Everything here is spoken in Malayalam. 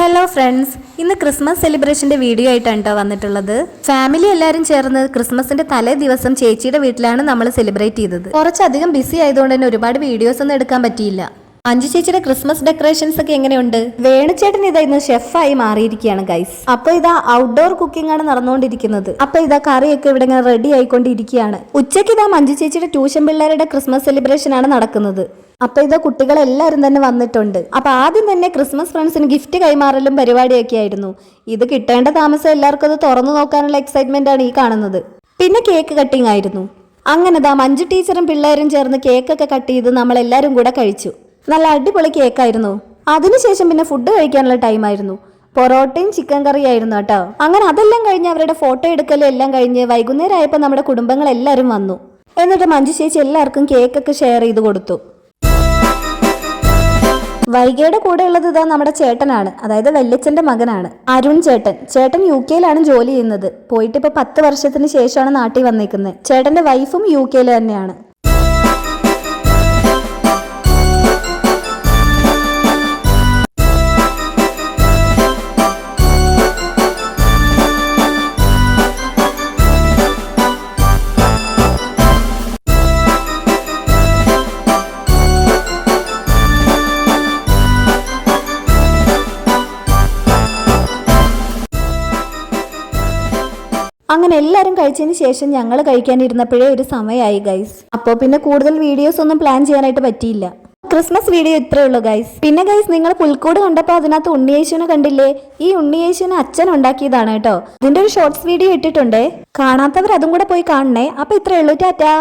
ഹലോ ഫ്രണ്ട്സ് ഇന്ന് ക്രിസ്മസ് സെലിബ്രേഷന്റെ വീഡിയോ ആയിട്ടാണ് കേട്ടോ വന്നിട്ടുള്ളത്. ഫാമിലി എല്ലാവരും ചേർന്ന് ക്രിസ്മസിന്റെ തലേ ദിവസം ചേച്ചിയുടെ വീട്ടിലാണ് നമ്മൾ സെലിബ്രേറ്റ് ചെയ്തത്. കുറച്ചധികം ബിസി ആയതുകൊണ്ട് തന്നെ ഒരുപാട് വീഡിയോസ് ഒന്നും എടുക്കാൻ പറ്റിയില്ല. അഞ്ചു ചേച്ചിയുടെ ക്രിസ്മസ് ഡെക്കറേഷൻസ് ഒക്കെ എങ്ങനെയുണ്ട്? വേണുചേട്ടൻ ഇതാ ഇന്ന് ഷെഫായി മാറിയിരിക്കുകയാണ് ഗൈസ് അപ്പൊ ഇതാ ഔട്ട്ഡോർ കുക്കിംഗ് ആണ് നടന്നുകൊണ്ടിരിക്കുന്നത്. അപ്പൊ ഇതാ കറിയൊക്കെ ഇവിടെ ഇങ്ങനെ റെഡി ആയിക്കൊണ്ടിരിക്കുകയാണ്. ഉച്ചയ്ക്ക് ഇതാ മഞ്ജു ചേച്ചിയുടെ ട്യൂഷൻ പിള്ളേരുടെ ക്രിസ്മസ് സെലിബ്രേഷൻ ആണ് നടക്കുന്നത്. അപ്പൊ ഇത് കുട്ടികളെല്ലാവരും തന്നെ വന്നിട്ടുണ്ട്. അപ്പൊ ആദ്യം തന്നെ ക്രിസ്മസ് ഫ്രണ്ട്സിന് ഗിഫ്റ്റ് കൈമാറലും പരിപാടിയൊക്കെ ആയിരുന്നു. ഇത് കിട്ടേണ്ട താമസം എല്ലാവർക്കും അത് തുറന്നു നോക്കാനുള്ള എക്സൈറ്റ്മെന്റ് ആണ് ഈ കാണുന്നത്. പിന്നെ കേക്ക് കട്ടിംഗ് ആയിരുന്നു. അങ്ങനെ ദാ മഞ്ജു ടീച്ചറും പിള്ളേരും ചേർന്ന് കേക്കൊക്കെ കട്ട് ചെയ്ത് നമ്മളെല്ലാവരും കൂടെ കഴിച്ചു. നല്ല അടിപൊളി കേക്കായിരുന്നു. അതിനുശേഷം പിന്നെ ഫുഡ് കഴിക്കാനുള്ള ടൈം ആയിരുന്നു. പൊറോട്ടയും ചിക്കൻ കറിയും ആയിരുന്നു കേട്ടോ. അങ്ങനെ അതെല്ലാം കഴിഞ്ഞ് അവരുടെ ഫോട്ടോ എടുക്കലും എല്ലാം കഴിഞ്ഞ് വൈകുന്നേരം ആയപ്പോൾ നമ്മുടെ കുടുംബങ്ങൾ എല്ലാവരും വന്നു. എന്നിട്ട് മഞ്ജു ചേച്ചി എല്ലാവർക്കും കേക്കൊക്കെ ഷെയർ ചെയ്ത് കൊടുത്തു. വൈഗയുടെ കൂടെ ഉള്ളത് ഇതാ നമ്മുടെ ചേട്ടനാണ്. അതായത് വല്യച്ഛന്റെ മകനാണ്. അരുൺ ചേട്ടൻ. ചേട്ടൻ യു കെയിലാണ് ജോലി ചെയ്യുന്നത്. പോയിട്ട് ഇപ്പൊ പത്ത് വർഷത്തിന് ശേഷമാണ് നാട്ടിൽ വന്നേക്കുന്നത്. ചേട്ടന്റെ വൈഫും യു കെയിൽ തന്നെയാണ്. അങ്ങനെ എല്ലാവരും കഴിച്ചതിന് ശേഷം ഞങ്ങൾ കഴിക്കാനിരുന്നപ്പോഴേ ഒരു സമയമായി ഗൈസ് അപ്പോൾ പിന്നെ കൂടുതൽ വീഡിയോസ് ഒന്നും പ്ലാൻ ചെയ്യാനായിട്ട് പറ്റിയില്ല. ക്രിസ്മസ് വീഡിയോ ഇത്രേ ഉള്ളൂ ഗൈസ് പിന്നെ ഗൈസ് നിങ്ങൾ പുൽക്കൂട് കണ്ടപ്പോൾ അതിനകത്ത് ഉണ്ണിയേശുവിനെ കണ്ടില്ലേ? ഈ ഉണ്ണിയേശുവിനെ അച്ഛൻ ഉണ്ടാക്കിയതാണ് കേട്ടോ. ഇതിന്റെ ഒരു ഷോർട്സ് വീഡിയോ ഇട്ടിട്ടുണ്ടേ. കാണാത്തവർ അതും കൂടെ പോയി കാണണേ. അപ്പൊ ഇത്രേ ഉള്ളൂ. ടാറ്റാ.